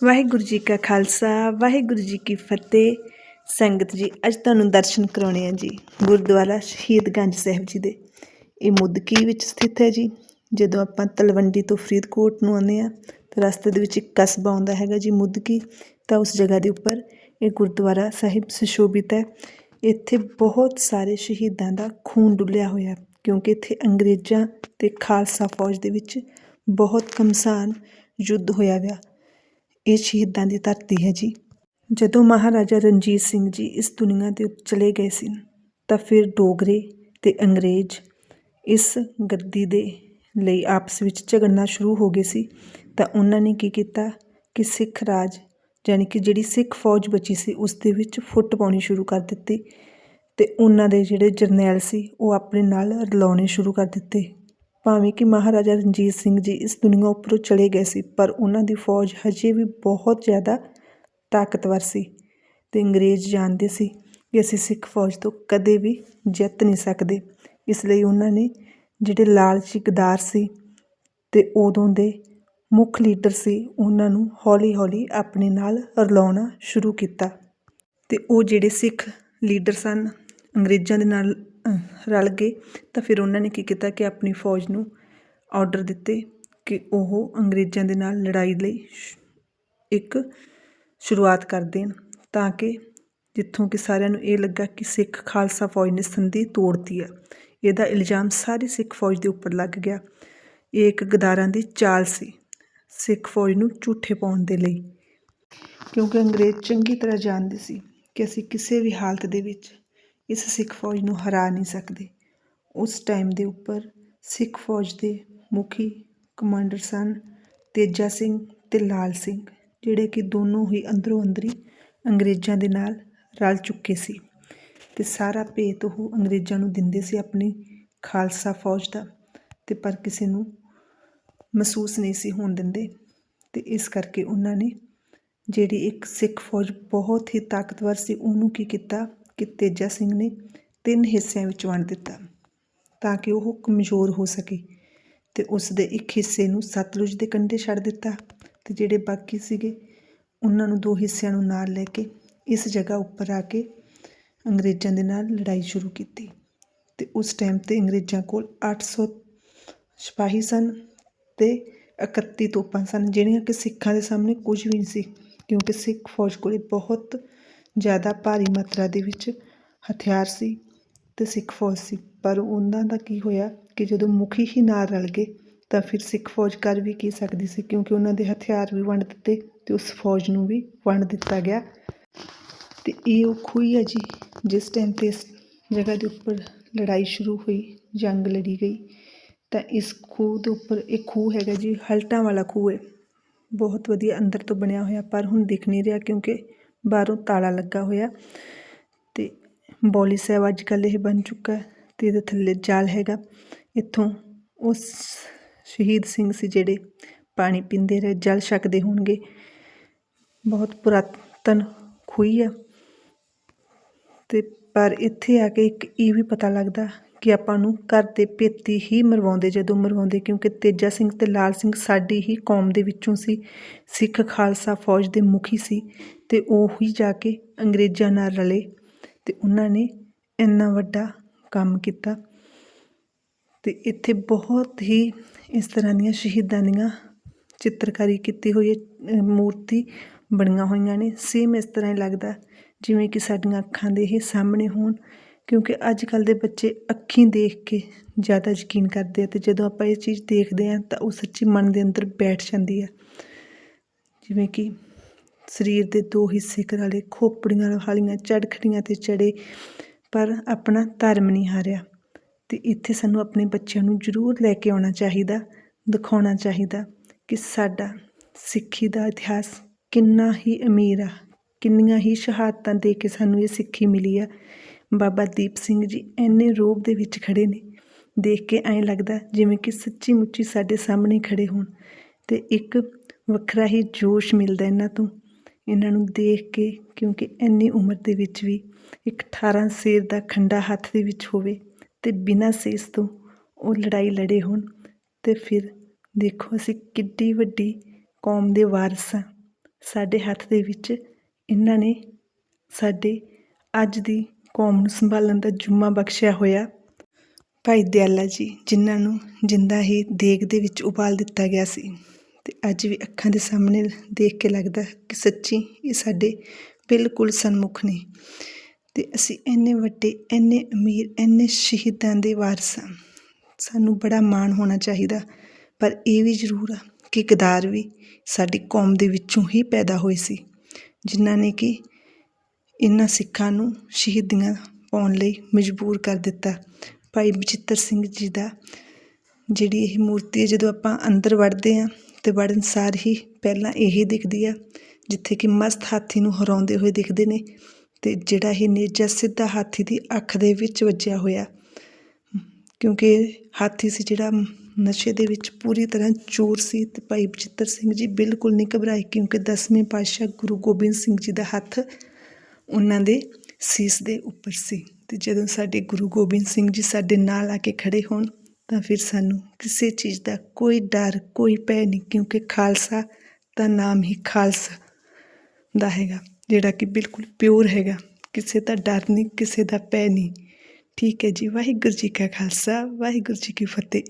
ਵਾਹਿਗੁਰੂ ਜੀ ਕਾ ਖਾਲਸਾ, ਵਾਹਿਗੁਰੂ ਜੀ ਕੀ ਫਤਿਹ। ਸੰਗਤ ਜੀ, ਅੱਜ ਤੁਹਾਨੂੰ ਦਰਸ਼ਨ ਕਰਾਉਣੇ ਆ ਜੀ, ਗੁਰਦੁਆਰਾ ਸ਼ਹੀਦਗੰਜ ਸਾਹਿਬ ਜੀ ਦੇ। ਇਹ ਮੁੱਦਕੀ ਵਿੱਚ ਸਥਿਤ ਹੈ ਜੀ, ਜਦੋਂ ਆਪਾਂ ਤਲਵੰਡੀ ਤੋਂ ਫਰੀਦਕੋਟ ਨੂੰ ਆਉਂਦੇ ਆ, ਤਾਂ ਰਸਤੇ ਦੇ ਵਿੱਚ ਇੱਕ ਕਸਬਾ ਆਉਂਦਾ ਹੈਗਾ ਜੀ ਮੁੱਦਕੀ, ਤਾਂ ਉਸ ਜਗ੍ਹਾ ਦੇ ਉੱਪਰ ਇਹ ਗੁਰਦੁਆਰਾ ਸਾਹਿਬ ਸੁਸ਼ੋਭਿਤ ਹੈ। ਇੱਥੇ ਬਹੁਤ ਸਾਰੇ ਸ਼ਹੀਦਾਂ ਦਾ ਖੂਨ ਡੁੱਲਿਆ ਹੋਇਆ, ਕਿਉਂਕਿ ਇੱਥੇ ਅੰਗਰੇਜ਼ਾਂ ਤੇ ਖਾਲਸਾ ਫੌਜ ਦੇ ਵਿੱਚ ਬਹੁਤ ਕਮਸਾਨ ਯੁੱਧ ਹੋਇਆ ਵਿਆ ਇਹ ਸ਼ਹੀਦਾਂ ਦੀ ਧਰਤੀ ਹੈ ਜੀ। ਜਦੋਂ ਮਹਾਰਾਜਾ ਰਣਜੀਤ ਸਿੰਘ ਜੀ ਇਸ ਦੁਨੀਆ ਦੇ ਉੱਤੇ ਚਲੇ ਗਏ ਸੀ, ਤਾਂ ਫਿਰ ਡੋਗਰੇ ਤੇ ਅੰਗਰੇਜ਼ ਇਸ ਗੱਦੀ ਦੇ ਲਈ ਆਪਸ ਵਿੱਚ ਝਗੜਨਾ ਸ਼ੁਰੂ ਹੋ ਗਏ ਸੀ। ਤਾਂ ਉਹਨਾਂ ਨੇ ਕੀ ਕੀਤਾ ਕਿ ਸਿੱਖ ਰਾਜ ਯਾਨੀ ਕਿ ਜਿਹੜੀ ਸਿੱਖ ਫੌਜ ਬਚੀ ਸੀ, ਉਸ ਦੇ ਵਿੱਚ ਫੁੱਟ ਪਾਉਣੀ ਸ਼ੁਰੂ ਕਰ ਦਿੱਤੀ ਤੇ ਉਹਨਾਂ ਦੇ ਜਿਹੜੇ ਜਰਨੈਲ ਸੀ, ਉਹ ਆਪਣੇ ਨਾਲ ਰਲਾਉਣੇ ਸ਼ੁਰੂ ਕਰ ਦਿੱਤੇ। ਭਾਵੇਂ ਕਿ ਮਹਾਰਾਜਾ ਰਣਜੀਤ ਸਿੰਘ ਜੀ ਇਸ ਦੁਨੀਆ ਉੱਪਰੋਂ ਚਲੇ ਗਏ ਸੀ, ਪਰ ਉਹਨਾਂ ਦੀ ਫੌਜ ਹਜੇ ਵੀ ਬਹੁਤ ਜ਼ਿਆਦਾ ਤਾਕਤਵਰ ਸੀ ਤੇ ਅੰਗਰੇਜ਼ ਜਾਣਦੇ ਸੀ ਕਿ ਅਸੀਂ ਸਿੱਖ ਫੌਜ ਤੋਂ ਕਦੇ ਵੀ ਜਿੱਤ ਨਹੀਂ ਸਕਦੇ। ਇਸ ਲਈ ਉਹਨਾਂ ਨੇ ਜਿਹੜੇ ਲਾਲਚੀ ਗਦਾਰ ਸੀ ਤੇ ਉਦੋਂ ਦੇ ਮੁੱਖ ਲੀਡਰ ਸੀ, ਉਹਨਾਂ ਨੂੰ ਹੌਲੀ-ਹੌਲੀ ਆਪਣੇ ਨਾਲ ਰਲਾਉਣਾ ਸ਼ੁਰੂ ਕੀਤਾ। ਤੇ ਉਹ ਜਿਹੜੇ ਸਿੱਖ ਲੀਡਰ ਸਨ, ਅੰਗਰੇਜ਼ਾਂ ਦੇ ਨਾਲ ਰਲ ਗਏ ਤਾਂ ਫਿਰ ਉਹਨਾਂ ਨੇ ਕੀ ਕੀਤਾ ਕਿ ਆਪਣੀ ਫੌਜ ਨੂੰ ਆਰਡਰ ਦਿੱਤੇ ਕਿ ਉਹ ਅੰਗਰੇਜ਼ਾਂ ਦੇ ਨਾਲ ਲੜਾਈ ਲਈ ਇੱਕ ਸ਼ੁਰੂਆਤ ਕਰ ਦੇਣ ਤਾਂ ਕਿ ਜਿੱਥੋਂ ਕਿ ਸਾਰਿਆਂ ਨੂੰ ਇਹ ਲੱਗਾ ਕਿ ਸਿੱਖ ਖਾਲਸਾ ਫੌਜ ਨੇ ਸੰਧੀ ਤੋੜਤੀ ਆ। ਇਹਦਾ ਇਲਜ਼ਾਮ ਸਾਰੀ ਸਿੱਖ ਫੌਜ ਦੇ ਉੱਪਰ ਲੱਗ ਗਿਆ। ਇਹ ਇੱਕ ਗਦਾਰਾਂ ਦੀ ਚਾਲ ਸੀ ਸਿੱਖ ਫੌਜ ਨੂੰ ਝੂਠੇ ਪਾਉਣ ਦੇ ਲਈ। ਕਿਉਂਕਿ ਅੰਗਰੇਜ਼ ਚੰਗੀ ਤਰ੍ਹਾਂ ਜਾਣਦੇ ਸੀ ਕਿ ਅਸੀਂ ਕਿਸੇ ਵੀ ਹਾਲਤ ਦੇ ਵਿੱਚ ਇਸ ਸਿੱਖ ਫੌਜ ਨੂੰ ਹਰਾ ਨਹੀਂ ਸਕਦੇ। ਉਸ ਟਾਈਮ ਦੇ ਉੱਪਰ ਸਿੱਖ ਫੌਜ ਦੇ ਮੁਖੀ ਕਮਾਂਡਰ ਸਨ ਤੇਜਾ ਸਿੰਘ ਤੇ ਲਾਲ ਸਿੰਘ, ਜਿਹੜੇ ਕਿ ਦੋਨੋਂ ਹੀ ਅੰਦਰੋਂ ਅੰਦਰੀ ਅੰਗਰੇਜ਼ਾਂ ਦੇ ਨਾਲ ਰਲ ਚੁੱਕੇ ਸੀ ਤੇ ਸਾਰਾ ਭੇਤ ਉਹ ਅੰਗਰੇਜ਼ਾਂ ਨੂੰ ਦਿੰਦੇ ਸੀ ਆਪਣੀ ਖਾਲਸਾ ਫੌਜ ਦਾ ਤੇ ਪਰ ਕਿਸੇ ਨੂੰ ਮਹਿਸੂਸ ਨਹੀਂ ਸੀ ਹੋਣ ਦਿੰਦੇ ਤੇ ਇਸ ਕਰਕੇ ਉਹਨਾਂ ਨੇ ਜਿਹੜੀ ਇੱਕ ਸਿੱਖ ਫੌਜ ਬਹੁਤ ਹੀ ਤਾਕਤਵਰ ਸੀ ਉਹਨੂੰ ਕੀ ਕੀਤਾ? ਕਿ ਤੇਜਾ ਸਿੰਘ ਨੇ ਤਿੰਨ ਹਿੱਸਿਆਂ ਵਿੱਚ ਵੰਡ ਦਿੱਤਾ ਤਾਂ ਕਿ ਉਹ ਕਮਜ਼ੋਰ ਹੋ ਸਕੇ ਤੇ ਉਸ ਦੇ ਇੱਕ ਹਿੱਸੇ ਨੂੰ ਸਤਲੁਜ ਦੇ ਕੰਢੇ ਛੱਡ ਦਿੱਤਾ ਤੇ ਜਿਹੜੇ ਬਾਕੀ ਸੀਗੇ ਉਹਨਾਂ ਨੂੰ ਦੋ ਹਿੱਸਿਆਂ ਨੂੰ ਨਾਲ ਲੈ ਕੇ ਇਸ ਜਗ੍ਹਾ ਉੱਪਰ ਆ ਕੇ ਅੰਗਰੇਜ਼ਾਂ ਦੇ ਨਾਲ ਲੜਾਈ ਸ਼ੁਰੂ ਕੀਤੀ ਤੇ ਉਸ ਟਾਈਮ ਤੇ ਅੰਗਰੇਜ਼ਾਂ ਕੋਲ 800 ਸਿਪਾਹੀ ਸਨ ਤੇ 31 ਤੋਪਾਂ ਸਨ, ਜਿਹੜੀਆਂ ਕਿ ਸਿੱਖਾਂ ਦੇ ਸਾਹਮਣੇ ਕੁਝ ਵੀ ਨਹੀਂ ਸੀ ਕਿਉਂਕਿ ਸਿੱਖ ਫੌਜ ਕੋਲੇ ਬਹੁਤ ਜ਼ਿਆਦਾ ਭਾਰੀ ਮਾਤਰਾ ਦੇ ਵਿੱਚ ਹਥਿਆਰ ਸੀ ਅਤੇ ਸਿੱਖ ਫੌਜ ਸੀ। ਪਰ ਉਹਨਾਂ ਦਾ ਕੀ ਹੋਇਆ ਕਿ ਜਦੋਂ ਮੁਖੀ ਹੀ ਨਾਲ ਰਲ ਗਏ, ਤਾਂ ਫਿਰ ਸਿੱਖ ਫੌਜ ਕਰ ਵੀ ਕੀ ਸਕਦੀ ਸੀ? ਕਿਉਂਕਿ ਉਹਨਾਂ ਦੇ ਹਥਿਆਰ ਵੀ ਵੰਡ ਦਿੱਤੇ ਅਤੇ ਉਸ ਫੌਜ ਨੂੰ ਵੀ ਵੰਡ ਦਿੱਤਾ ਗਿਆ। ਅਤੇ ਇਹ ਉਹ ਖੂਹ ਹੀ ਹੈ ਜੀ। ਜਿਸ ਟਾਈਮ ਤੇ ਇਸ ਜਗ੍ਹਾ ਦੇ ਉੱਪਰ ਲੜਾਈ ਸ਼ੁਰੂ ਹੋਈ, ਜੰਗ ਲੜੀ ਗਈ, ਤਾਂ ਇਸ ਖੂਹ ਦੇ ਉੱਪਰ ਇਹ ਖੂਹ ਹੈਗਾ ਜੀ, ਹਲਟਾਂ ਵਾਲਾ ਖੂਹ ਹੈ। ਬਹੁਤ ਵਧੀਆ ਅੰਦਰ ਤੋਂ ਬਣਿਆ ਹੋਇਆ, ਪਰ ਹੁਣ ਦਿਖ ਨਹੀਂ ਰਿਹਾ ਕਿਉਂਕਿ ਬਾਹਰੋਂ ਤਾਲਾ ਲੱਗਾ ਹੋਇਆ ਤੇ ਬੌਲੀ ਸਾਹਿਬ ਅੱਜ ਕੱਲ੍ਹ ਇਹ ਬਣ ਚੁੱਕਾ ਹੈ ਤੇ ਇਹਦੇ ਥੱਲੇ ਜਾਲ ਹੈਗਾ। ਇੱਥੋਂ ਉਸ ਸ਼ਹੀਦ ਸਿੰਘ ਸੀ ਜਿਹੜੇ ਪਾਣੀ ਪੀਂਦੇ ਰਹੇ, ਜਲ ਛਕਦੇ ਹੋਣਗੇ। ਬਹੁਤ ਪੁਰਾਤਨ ਖੂਹੀ ਆ ਤੇ ਪਰ ਇੱਥੇ ਆ ਕੇ ਇੱਕ ਇਹ ਵੀ ਪਤਾ ਲੱਗਦਾ ਕਿ ਆਪਾਂ ਨੂੰ ਘਰ ਦੇ ਭੇਤੀ ਹੀ ਮਰਵਾਉਂਦੇ, ਜਦੋਂ ਮਰਵਾਉਂਦੇ, ਕਿਉਂਕਿ ਤੇਜਾ ਸਿੰਘ ਤੇ ਲਾਲ ਸਿੰਘ ਸਾਡੀ ਹੀ ਕੌਮ ਦੇ ਵਿੱਚੋਂ ਸੀ। ਸਿੱਖ ਖਾਲਸਾ ਫੌਜ ਦੇ ਮੁਖੀ ਸੀ ਤੇ ਉਹ ਹੀ ਜਾ ਕੇ ਅੰਗਰੇਜ਼ਾਂ ਨਾਲ ਰਲੇ ਤੇ ਉਹਨਾਂ ਨੇ ਇੰਨਾ ਵੱਡਾ ਕੰਮ ਕੀਤਾ। ਤੇ ਇੱਥੇ ਬਹੁਤ ਹੀ ਇਸ ਤਰ੍ਹਾਂ ਦੀਆਂ ਸ਼ਹੀਦਾਂ ਦੀਆਂ ਚਿੱਤਰਕਾਰੀ ਕੀਤੀ ਹੋਈ ਹੈ ਮੂਰਤੀ ਬਣੀਆਂ ਹੋਈਆਂ ਨੇ। ਸੇਮ ਇਸ ਤਰ੍ਹਾਂ ਹੀ ਲੱਗਦਾ ਜਿਵੇਂ ਕਿ ਸਾਡੀਆਂ ਅੱਖਾਂ ਦੇ ਇਹ ਸਾਹਮਣੇ ਹੋਣ, ਕਿਉਂਕਿ ਅੱਜ ਕੱਲ ਦੇ ਬੱਚੇ ਅੱਖੀਂ ਦੇਖ ਕੇ ਜ਼ਿਆਦਾ ਯਕੀਨ ਕਰਦੇ ਆ ਤੇ ਜਦੋਂ ਆਪਾਂ ਇਹ ਚੀਜ਼ ਦੇਖਦੇ ਆ ਤਾਂ ਉਹ ਸੱਚੀ ਮਨ ਦੇ ਅੰਦਰ ਬੈਠ ਜਾਂਦੀ ਆ। ਜਿਵੇਂ ਕਿ ਸਰੀਰ ਦੇ ਦੋ ਹਿੱਸੇ ਕਰਾ ਲਏ ਖੋਪੜੀਆਂ ਵਾਲੀਆਂ ਚੜਖੜੀਆਂ ਤੇ ਚੜੇ, ਪਰ ਆਪਣਾ ਧਰਮ ਨਹੀਂ ਹਾਰਿਆ। ਤੇ ਇੱਥੇ ਸਾਨੂੰ ਆਪਣੇ ਬੱਚਿਆਂ ਨੂੰ ਜ਼ਰੂਰ ਲੈ ਕੇ ਆਉਣਾ ਚਾਹੀਦਾ, ਦਿਖਾਉਣਾ ਚਾਹੀਦਾ ਕਿ ਸਾਡਾ ਸਿੱਖੀ ਦਾ ਇਤਿਹਾਸ ਕਿੰਨਾ ਹੀ ਅਮੀਰ ਆ। ਕਿੰਨੀਆਂ ਹੀ ਸ਼ਹਾਦਤਾਂ ਦੇ ਕੇ ਸਾਨੂੰ ਇਹ ਸਿੱਖੀ ਮਿਲੀ ਆ। ਬਾਬਾ ਦੀਪ ਸਿੰਘ ਜੀ ਇੰਨੇ ਰੋਬ ਦੇ ਵਿੱਚ ਖੜੇ ਨੇ। ਦੇਖ ਕੇ ਐਂ ਲੱਗਦਾ ਜਿਵੇਂ ਕਿ ਸੱਚੀ ਮੁੱਚੀ ਸਾਡੇ ਸਾਹਮਣੇ ਖੜੇ ਹੋਣ ਤੇ ਇੱਕ ਵੱਖਰਾ ਹੀ ਜੋਸ਼ ਮਿਲਦਾ ਇਹਨਾਂ ਤੋਂ। ਇਹਨਾਂ ਨੂੰ ਦੇਖ ਕੇ ਕਿਉਂਕਿ ਇੰਨੀ ਉਮਰ ਦੇ ਵਿੱਚ ਵੀ ਇੱਕ 18 ਸੇਰ ਦਾ ਖੰਡਾ ਹੱਥ ਦੇ ਵਿੱਚ ਹੋਵੇ ਤੇ ਬਿਨਾਂ ਸੇਸ ਤੋਂ ਉਹ ਲੜਾਈ ਲੜੇ ਹੋਣ ਤੇ ਫਿਰ ਦੇਖੋ ਅਸੀਂ ਕਿੱਡੀ ਵੱਡੀ ਕੌਮ ਦੇ ਵਾਰਸ ਹਾਂ ਸਾਡੇ ਹੱਥ ਦੇ ਵਿੱਚ ਇਹਨਾਂ ਨੇ ਸਾਡੇ ਅੱਜ ਦੀ ਕੌਮ ਨੂੰ ਸੰਭਾਲਣ ਦਾ ਜੁੰਮਾ ਬਖਸ਼ਿਆ ਹੋਇਆ। ਭਾਈ ਦਿਆਲਾ ਜੀ, ਜਿਨ੍ਹਾਂ ਨੂੰ ਜਿੰਦਾ ਹੀ ਦੇਗ ਦੇ ਵਿੱਚ ਉਬਾਲ ਦਿੱਤਾ ਗਿਆ ਸੀ ਅਤੇ ਅੱਜ ਵੀ ਅੱਖਾਂ ਦੇ ਸਾਹਮਣੇ ਦੇਖ ਕੇ ਲੱਗਦਾ ਕਿ ਸੱਚੀ ਇਹ ਸਾਡੇ ਬਿਲਕੁਲ ਸਨਮੁਖ ਨੇ। ਅਤੇ ਅਸੀਂ ਇੰਨੇ ਵੱਡੇ, ਇੰਨੇ ਅਮੀਰ, ਇੰਨੇ ਸ਼ਹੀਦਾਂ ਦੇ ਵਾਰਸ ਹਾਂ। ਸਾਨੂੰ ਬੜਾ ਮਾਣ ਹੋਣਾ ਚਾਹੀਦਾ, ਪਰ ਇਹ ਵੀ ਜ਼ਰੂਰ ਆ ਕਿ ਕਿਦਾਰ ਵੀ ਸਾਡੀ ਕੌਮ ਦੇ ਵਿੱਚੋਂ ਹੀ ਪੈਦਾ ਹੋਏ ਸੀ। ਜਿਨ੍ਹਾਂ ਨੇ ਕਿ ਇਹਨਾਂ ਸਿੱਖਾਂ ਨੂੰ ਸ਼ਹੀਦੀਆਂ ਪਾਉਣ ਲਈ ਮਜਬੂਰ ਕਰ ਦਿੱਤਾ। ਭਾਈ ਬਚਿੱਤਰ ਸਿੰਘ ਜੀ ਦਾ ਜਿਹੜੀ ਇਹ ਮੂਰਤੀ ਹੈ, ਜਦੋਂ ਆਪਾਂ ਅੰਦਰ ਵੜਦੇ ਹਾਂ ਤੇ ਵੜਨ ਸਾਰ ਹੀ ਪਹਿਲਾਂ ਇਹ ਦਿਖਦੀ ਆ, ਜਿੱਥੇ ਕਿ ਮਸਤ ਹਾਥੀ ਨੂੰ ਹਰਾਉਂਦੇ ਹੋਏ ਦਿਖਦੇ ਨੇ ਤੇ ਜਿਹੜਾ ਇਹ ਨੇਜਾ ਸਿੱਧਾ ਹਾਥੀ ਦੀ ਅੱਖ ਦੇ ਵਿੱਚ ਵੱਜਿਆ ਹੋਇਆ। ਕਿਉਂਕਿ ਹਾਥੀ ਸੀ ਜਿਹੜਾ ਨਸ਼ੇ ਦੇ ਵਿੱਚ ਪੂਰੀ ਤਰ੍ਹਾਂ ਚੂਰ ਸੀ ਤੇ ਭਾਈ ਬਚਿੱਤਰ ਸਿੰਘ ਜੀ ਬਿਲਕੁਲ ਨਹੀਂ ਘਬਰਾਏ, ਕਿਉਂਕਿ ਦਸਵੇਂ ਪਾਤਸ਼ਾਹ ਗੁਰੂ ਗੋਬਿੰਦ ਸਿੰਘ ਜੀ ਦਾ ਹੱਥ ਉਹਨਾਂ ਦੇ ਸੀਸ ਦੇ ਉੱਪਰ ਸੀ। ਤੇ ਜਦੋਂ ਸਾਡੇ ਗੁਰੂ ਗੋਬਿੰਦ ਸਿੰਘ ਜੀ ਸਾਡੇ ਨਾਲ ਆ ਕੇ ਖੜੇ ਹੋਣ, ਤਾਂ ਫਿਰ ਸਾਨੂੰ ਕਿਸੇ ਚੀਜ਼ ਦਾ ਕੋਈ ਡਰ, ਕੋਈ ਭੈ ਨਹੀਂ, ਕਿਉਂਕਿ ਖਾਲਸਾ ਦਾ ਨਾਮ ਹੀ ਖਾਲਸਾ ਦਾ ਹੈਗਾ, ਜਿਹੜਾ ਕਿ ਬਿਲਕੁਲ ਪਿਓਰ ਹੈਗਾ। ਕਿਸੇ ਦਾ ਡਰ ਨਹੀਂ, ਕਿਸੇ ਦਾ ਭੈ ਨਹੀਂ। ਠੀਕ ਹੈ ਜੀ, ਵਾਹਿਗੁਰੂ ਜੀ ਕਾ ਖਾਲਸਾ, ਵਾਹਿਗੁਰੂ ਜੀ ਕੀ ਫਤਿਹ।